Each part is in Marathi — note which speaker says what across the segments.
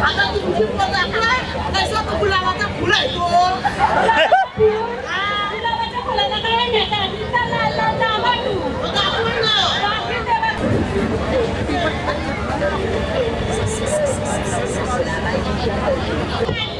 Speaker 1: Ada tunjuk itu. Thank you.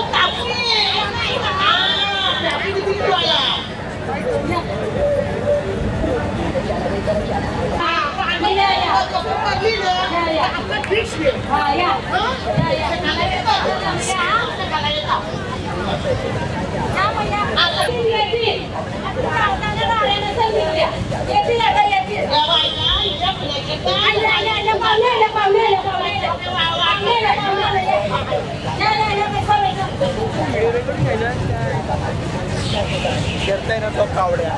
Speaker 1: Siete no toca ahora.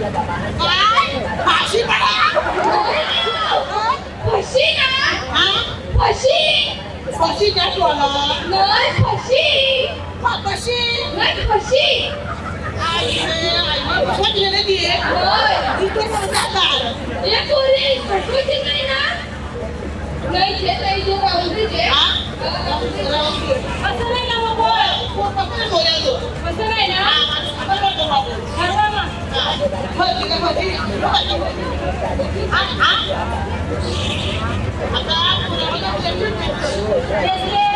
Speaker 1: कसं बनवलं? नाही, नाही, नाही. काय बनवली दाखवली ना कशाची? आणि परत काय? फाशी पडा. हा? फाशी द्या तुम्हाला. हा, कशी? आई रे, आई रे, कशात गेली ती? इथे पण जातात. हा? कोण कसं बोलायलो? हा, आता बघ बाबू.
Speaker 2: Thank you.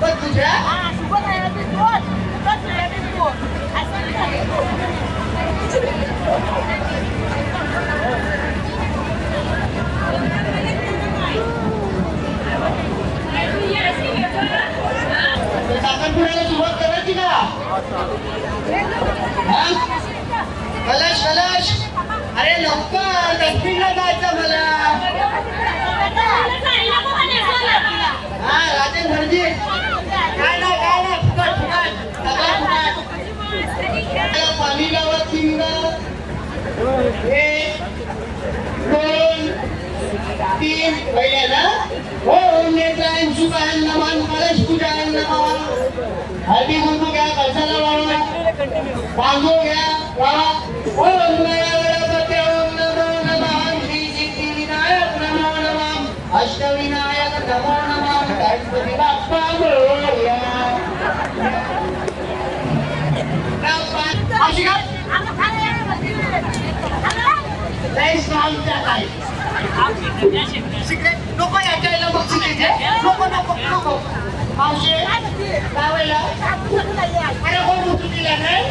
Speaker 2: buat Ah, saya saya तीन पहिले ना हो नेत्रायन सुखायन नमान कलश पूजायन नमान हळदी कुंकू घ्या कलशाला वाळवा बांगो घ्या वा ओम सिक्रेट नको यायला मग सिक्रेट नको नको नको. मावशी लावायला अरे हो मुतू दिला नाही?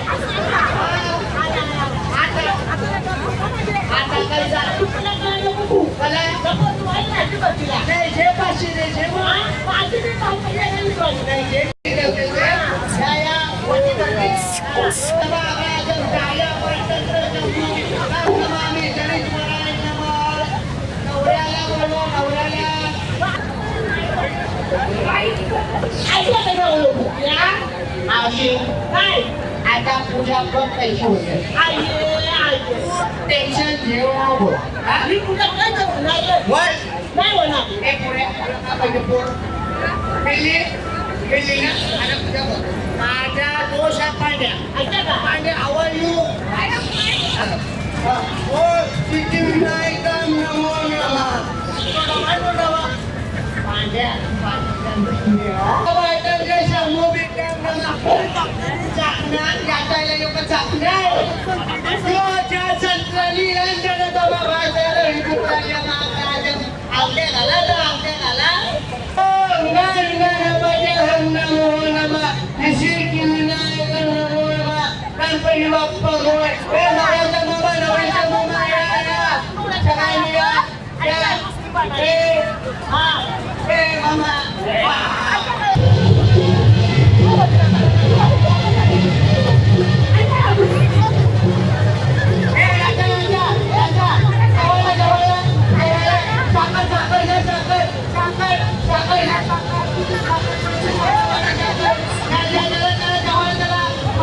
Speaker 2: आता पण पैसे होते टेन्शन घेऊ नको हा? पुढे पोर ना आता माझ्या दोष पांड्या पांड्या ओ नमो नमः पांड्या top.